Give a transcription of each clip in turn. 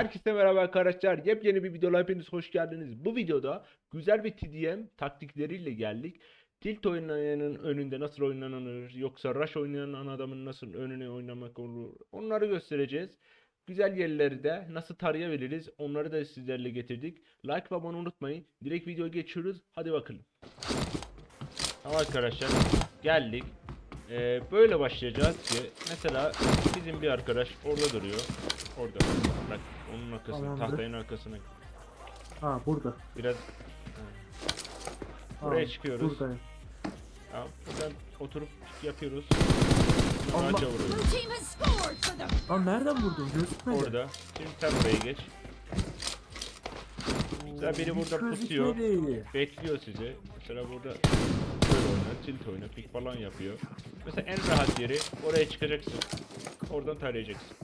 Herkese merhaba arkadaşlar. Yepyeni bir videoya hepiniz hoş geldiniz. Bu videoda güzel bir TDM taktikleriyle geldik. Tilt oynayanın önünde nasıl oynanır yoksa Rush oynayan adamın nasıl önüne oynamak olur onları göstereceğiz. Güzel yerleri de nasıl tarayabiliriz onları da sizlerle getirdik. Like ve abone unutmayın. Direkt videoya geçiyoruz. Hadi bakalım. Tamam arkadaşlar geldik. Ee, böyle başlayacağız ki mesela bizim bir arkadaş orada duruyor. Orada. Bak onun arkasına, Tamamdır. tahtayın arkasına Ha burada. biraz Ha, Buraya çıkıyoruz. Buradayım. ya, buradan oturup yapıyoruz. Allah. Ağaca vuruyoruz. Blue team has scored for them. Lan nereden vurdun? Gözükmedi. Orada. Şimdi sen buraya geç. Mesela biri Hiç burada pusuyor. gözükmedi. Bekliyor sizi. Mesela burada tilt oynar, pik falan yapıyor. Mesela en rahat yeri oraya çıkacaksın. Oradan tarayacaksın.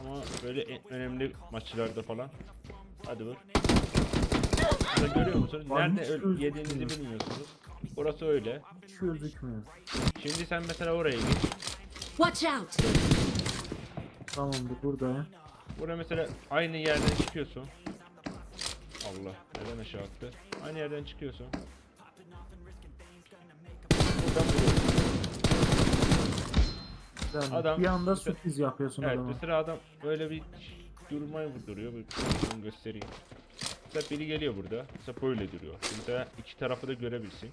Ama böyle en önemli maçlarda falan. Hadi vur. Mesela görüyor musunuz? Lan Nerede hiç öl- gözükmüyor. yediğinizi bilmiyorsunuz. Orası öyle. Hiç gözükmüyor. Şimdi sen mesela oraya geç. Watch out. Tamamdır buradayım. Buraya mesela aynı yerden çıkıyorsun. Allah neden aşağı attı? Aynı yerden çıkıyorsun. Adam- bir anda sürpriz yapıyorsun Evet adama. mesela adam böyle bir durmayı duruyor. Bir bunu göstereyim. Mesela biri geliyor burada. Mesela böyle duruyor. Mesela iki tarafı da görebilsin.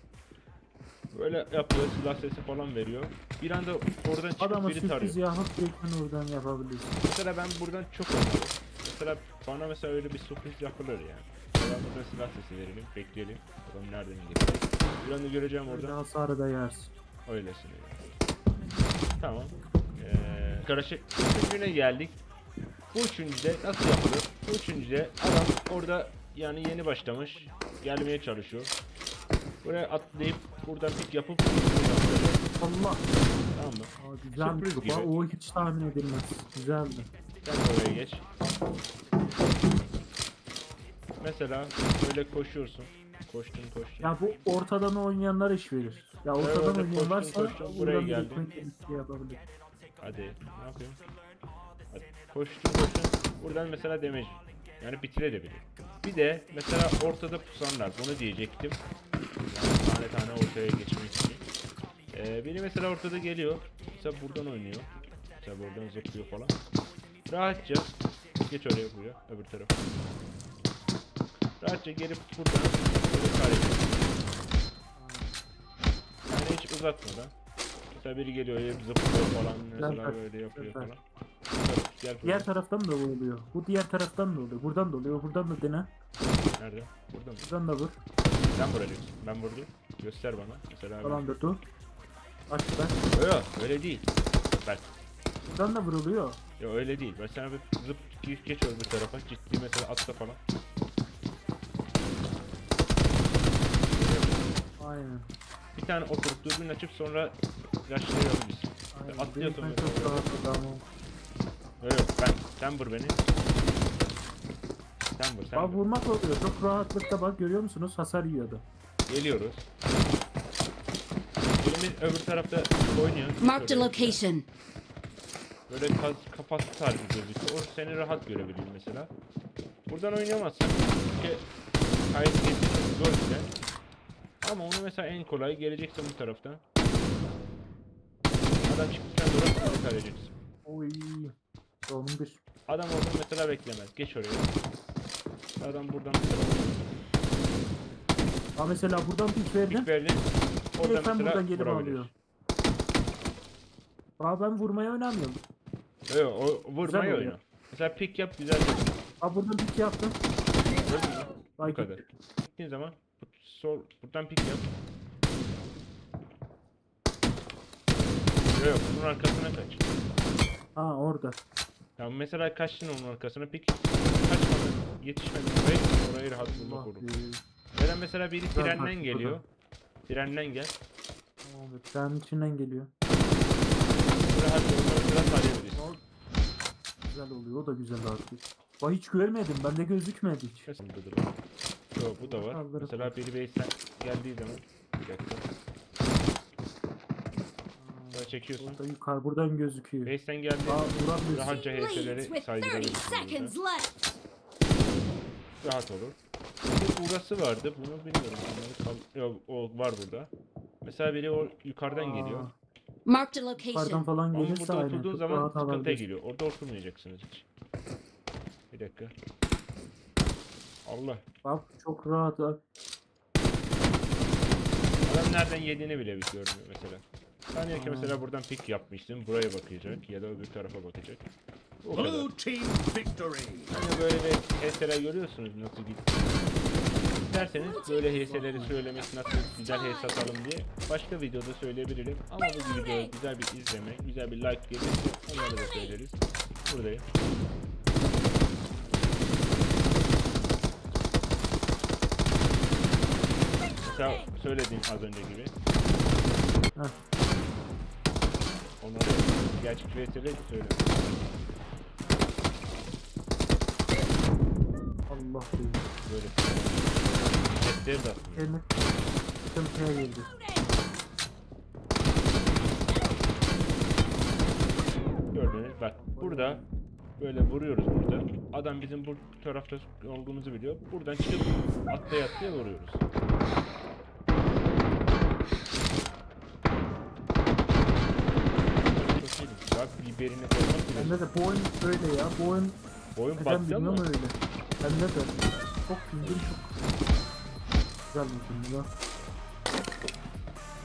Böyle yapıyor. Silah sesi falan veriyor. Bir anda oradan çıkıp Adama biri tarıyor. sürpriz yapıp beklen oradan yapabilirsin. Mesela ben buradan çok. Mesela bana mesela öyle bir sürpriz yapılır yani. Ben burada silah sesi verelim, bekleyelim. Adam nereden gelecek? Bir anda göreceğim Orada orada. hasarı da yersin. Öylesine. yani. Tamam. Ee, arkadaşlar üçüncüne geldik. Bu üçüncüde nasıl yapılır? Bu üçüncüde adam orada yani yeni başlamış. Gelmeye çalışıyor. Buraya atlayıp buradan pik yapıp. Allah. Tamam mı? Aa, güzel Sürpriz bir gibi. O hiç tahmin edilmez. Güzeldi. Sen oraya geç. Mesela böyle koşuyorsun. Koştun koştun. Ya bu ortadan oynayanlar iş verir. Ya ortadan Evet, oynayan koştun, varsa koştun, buraya geldin. Hadi ne yapıyorsun? Hadi. Koştun koştun. Buradan mesela damage. Yani bitirebilir. Bir de mesela ortada pusanlar. Bunu diyecektim. Yani tane tane ortaya geçmek için. Ee, biri mesela ortada geliyor. Mesela buradan oynuyor. Mesela buradan zıplıyor falan. Rahatça geç oraya buraya öbür tarafa. Rahatça gelip buradan böyle. Yani hiç uzatmadan. Mesela biri geliyor hep zıplıyor falan mesela böyle yapıyor falan. Buraya. Diğer taraftan da oluyor. Bu diğer taraftan da oluyor. Buradan da oluyor. Buradan da dene. Nerede? Burada mı? Buradan da vur. Sen vuracaksın. Ben vurdum. Göster bana. Mesela ben... Falan da dur. Aç ben. Yok öyle değil. Bak. Buradan da vuruluyor. Yok öyle değil. Ben sana bir zıp geç, geç öbür tarafa. Ciddi mesela atla falan. Aynen. Bir tane oturup dürbün açıp sonra yaşlayabilirsin. Aynen. Atlıyorsun Benim çok rahat adamım. Yok yok ben. Sen vur beni. Sen vur sen Bak vur. vurmak oluyor. Çok rahatlıkta bak görüyor musunuz? Hasar yiyordu. Geliyoruz. Birimiz öbür tarafta oynuyor. Marked a Şöyle. location. Böyle kaz, kafası tarzı gözüküyor. O seni rahat görebiliyor mesela. Buradan oynayamazsın. Çünkü kayıt geçmek zor bile. Ama onu mesela en kolay geleceksin bu taraftan. Adam çıktıktan sonra bunu tarayacaksın. Oy. Onun bir. Adam orada mesela beklemez. Geç oraya. Adam buradan mesela Ha mesela buradan pik verdin. pik verdin. Orada Direkt sen mesela buradan gelip vurabilir. alıyor. Aa ben vurmaya oynamıyorum. Yok o vurmayı oyna. Mesela pik yap güzel. Aa buradan pik yaptım. Gördün mü? Bu Bak kadar. Gittiğin zaman bu- sol buradan pik yap. Yok yok bunun arkasına kaç. Ha orada. Ya mesela kaçtın onun arkasına pik kaçmadın yetişmedin orayı orayı rahat bulmak olur. da mesela biri Güzel trenden geliyor. Trenden gel. Abi. Senin içinden geliyor. Rahat onları biraz arayabiliriz. Güzel oluyor. O da güzel artık. Bak hiç görmedim. Bende gözükmedi hiç. Yok bu da var. Kaldırıp- Mesela biri base'den geldiği zaman bir dakika. Böyle çekiyorsun. Orada yukarı buradan gözüküyor. Base'den geldiği Aa zaman vurabiliyorsun. rahatça HS'leri with 30 saydırabilirsin. burada. rahat olur. Bir burası vardı. Bunu bilmiyorum. Bunları kal- Yok o var burada. Mesela biri o yukarıdan geliyor. Aa, Marked a Yukarıdan location. falan Onun gelirse burada aynen. oturduğun çok zaman rahat sıkıntıya alabilir. geliyor. Orada oturmayacaksınız hiç. Bir dakika. Allah. Bak çok rahat. ha. Adam nereden yediğini bile bir görmüyor mesela. Saniye ki mesela buradan pik yapmıştım. Buraya bakacak ya da öbür tarafa bakacak. O kadar. Blue team victory. Hani böyle de HS'ler görüyorsunuz nasıl gitti. İsterseniz böyle HS'leri söylemek nasıl güzel HS atalım diye başka videoda söyleyebilirim. Ama bu videoya güzel bir izleme, güzel bir like gelirse onları da söyleriz. Buradayım. Mesela söylediğim az önce gibi. Heh. Onları gerçek VS'leri söylüyorum. Allah bilir. Böyle. Setleri de atmıyor. Kendi sıkıntıya girdi. Gördünüz bak burada böyle vuruyoruz burada. Adam bizim bu tarafta olduğumuzu biliyor. Buradan çıkıp atlaya atlaya vuruyoruz. Bak biberini koymak bile. Bende de bu oyun böyle ya. Bu oyun Oyun neden ama bilmiyorum öyle. Bende de. Çok bildim çok. Güzel bir film ya.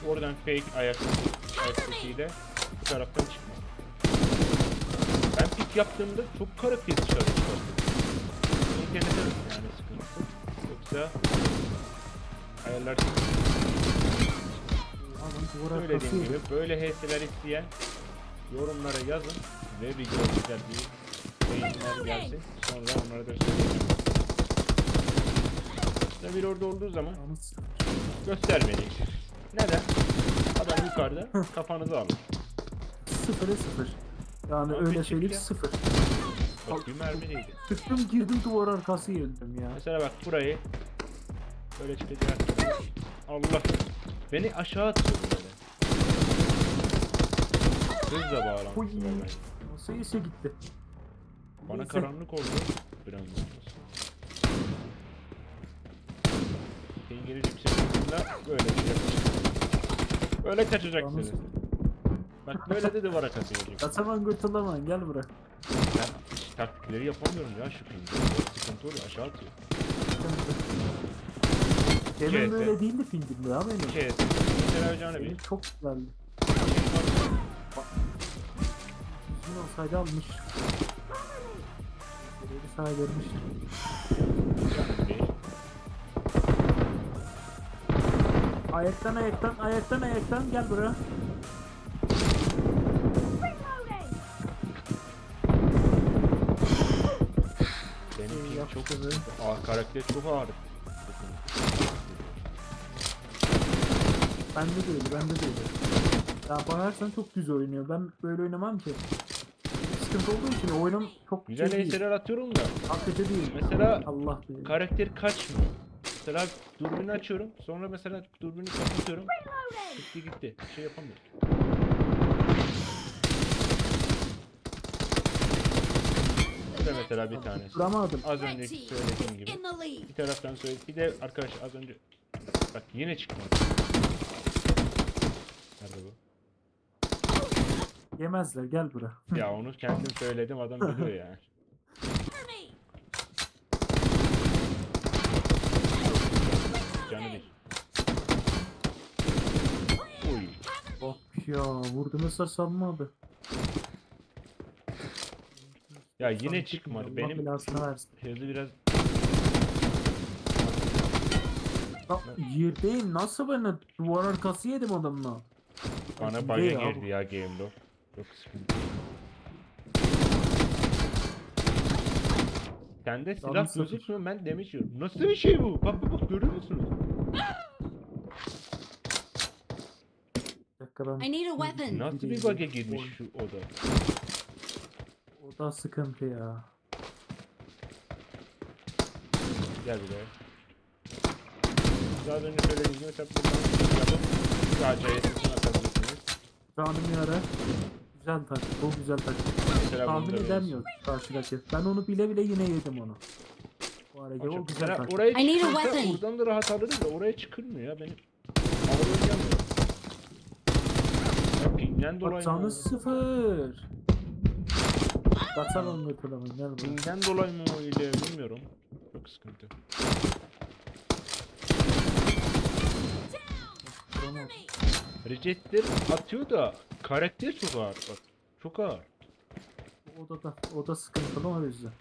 oradan fake ayak ayakkabıyla bu taraftan çıkmak. Ben pik yaptığımda çok karakter dışarı çıkarttım. İnternete yani sıkıntısı. Yoksa ayarlar Adam duvara Söylediğim kasıyor. gibi böyle HS'ler isteyen yorumlara yazın ve bir güzel bir yayınlar gelsin. Sonra onlara da söyleyeceğim. Tabii bir orada olduğu zaman göstermeyeceksiniz. Neden? Adam yukarıda kafanızı alır. Sıfıra sıfır. Yani Abi öyle ya. sıfır. Bak bir mermiydi. Çıktım girdim duvar arkası yendim ya. Mesela bak burayı böyle çıkacak. Allah beni aşağı atıyor böyle. Hızla Huy. bağlantısı. Nasıl ise gitti. Bana Neyse. karanlık oldu. Bir an olsun. Bir şey yaptığında böyle bir şey Böyle kaçacaksınız. Yalnız- Bak böyle de duvara kaçacaksınız. Kaçaman kurtulamam gel buraya. Ben taktikleri yapamıyorum ya şu filmde. Sıkıntı oluyor aşağı atıyor. Demin CS. böyle değildi filmde ya benim. Şey, mesela Benim çok güzeldi. Düzgün olsaydı almış. Böyle saydırmış. Ayaktan ayaktan ayaktan ayaktan gel buraya. benim film çok be. Aa, karakter çok ağır. Bende de öyle bende de öyle. Ya bakarsan çok güzel oynuyor. Ben böyle oynamam ki. Sıkıntı olduğu için oyunum çok Güzel şey değil. eserler atıyorum da. Akıcı değil. Mesela Allah bilir. karakter kaçmıyor. Mesela dürbünü açıyorum. Sonra mesela dürbünü kapatıyorum. Gitti gitti. Bir şey yapamıyorum. Bu da mesela bir tanesi. Duramadım. Az önceki söylediğim gibi. in the lead. Bir taraftan söyle. Bir de arkadaş az önce bak yine çıkmadı. Nerede bu? Yemezler gel buraya. Ya onu kendim söyledim adam biliyor me. Canı değil. Uy. Bak ya vurdu mesela sanmadı. Ya yine çıkmadı. Benim hızı biraz Bak yerdeyim nasıl ben duvar arkası yedim adamla. bana ya girdi bu? ya game'de. Yok sıkıntı. Sende silah sıfır. gözükmüyor ben damage yiyorum. Nasıl bir şey bu? Bak bak bak görüyor musunuz? Bir dakika ben I need a weapon. Nasıl bir bug'a girmiş şu oda? o da sıkıntı ya. Gel buraya. Daha önce mesela buradan yapıp sadece sesini atabilirsiniz. Canım yara. Güzel taktik. Bu güzel taktik. Mesela bunu Tahmin da edemiyor karşıdaki. Ben onu bile bile yine yedim onu. O Hareket o güzel güzel. taktik. Oraya I need a çıkılsa weapon. oradan da rahat alırım da oraya çıkılmıyor ya benim. Oynayamıyorum. Ya pingden dolayı Bak canı sıfır. Götürelim gel buraya. Pingden dolayı mı öyle bilmiyorum. Çok sıkıntı. Tamam. Rejectler atıyor da karakter çok ağır bak. Çok ağır. O da da o da sıkıntılı o yüzden.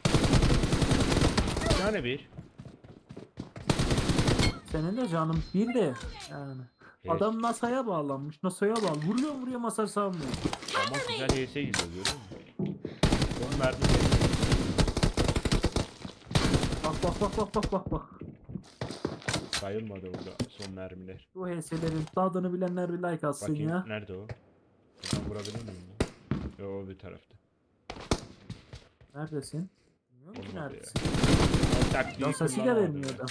Bir tane bir. Senin de canın bir de yani. Evet. Adam NASA'ya bağlanmış. NASA'ya bağlı. Vuruyor vuruyor masa savmıyor. Ama güzel HS gidiyor görüyor musun? Son mermi. Bak bak bak bak bak bak bak. Sayılmadı orada son mermiler. Bu HS'lerin tadını bilenler bir like atsın Bakayım ya. nerede o? Vurabilir miyim? ya? Yo o bir tarafta. Neredesin? Bilmiyorum ki Olmadı ya. neredesin. Can sesi de vermiyor ya. adam.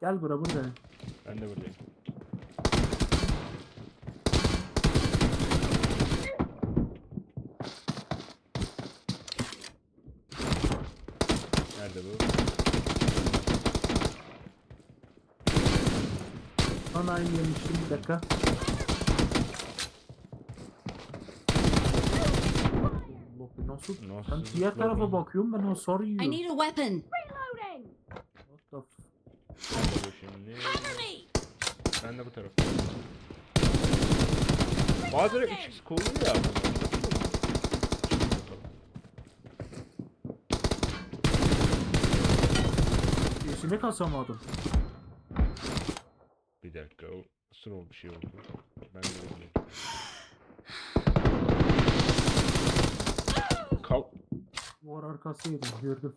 Gel bura burada. Ben de buradayım. Nerede bu? Ana yemişim bir dakika. Allah, bu Nasıl? Nasıl Ben diğer zıpladı? tarafa bakıyorum ben hasar I yiyorum. need a weapon. What the f- bu şimdi? Cover me. Ben de bu tarafta. Bazıları 3x koyuyor ya. Yeşile kasamadım. Bir dakika o slow bir şey oldu. Ben de öyle. Duvar arkasıydım gördüm.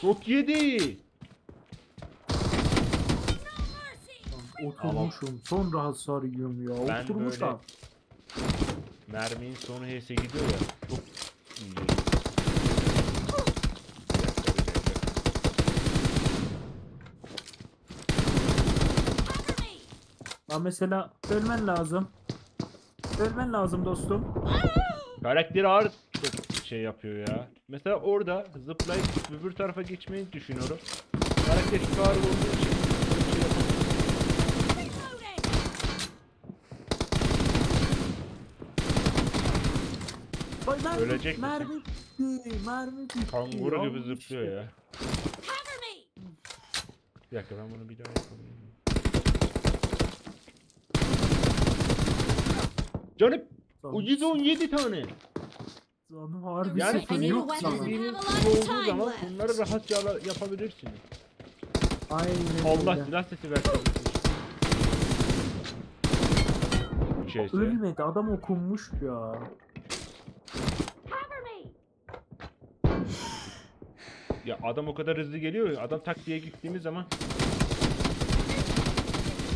Çok yedi. Lan Oturmuşum sonra hasar yiyorum ya. Ben Oturmuş böyle- abi. Merminin sonu HS gidiyor ya. Çok iyi. Bir dakika, bir dakika. Cover me. Lan mesela ölmen lazım. Ölmen lazım dostum. Karakteri ağır çok şey yapıyor ya. Mesela orada zıplayıp öbür tarafa geçmeyi düşünüyorum. Karakter çok ağır olduğu için şey yapamıyorum. Mermi, Ölecek mermi bitti. Mermi bitti. Kanguru gibi zıplıyor ya. Me. Bir dakika ben bunu bir daha yapayım. Canım Tamam. o 117 tane. Canım harbi Yani sıfır I yok need a sana. weapon. Birinin have a lot of olduğu time zaman left. bunları rahatça ala- yapabilirsiniz. Aynen Allah öyle. silah sesi versin. Şeyse. Ölmedi adam okunmuş ya. Ya adam o kadar hızlı geliyor ya. Adam tak diye gittiğimiz zaman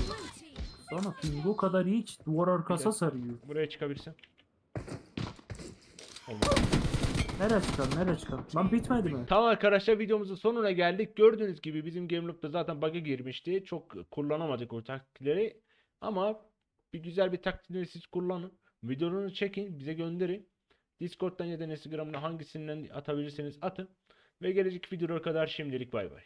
Blue team. Sana pingo kadar ki duvar arkası sarıyor. buraya çıkabilsem. Olmaz. Nereye çıkar nereye çıkar? Lan bitmedi mi? Tamam arkadaşlar videomuzun sonuna geldik. Gördüğünüz gibi bizim Gameloop'ta zaten bug'a girmişti. Çok kullanamadık o taktikleri. Ama bir güzel bir taktikleri siz kullanın. Videolarını çekin bize gönderin. Discord'dan ya da Instagram'dan hangisinden atabilirseniz atın. Ve gelecek videolara kadar şimdilik bay bay.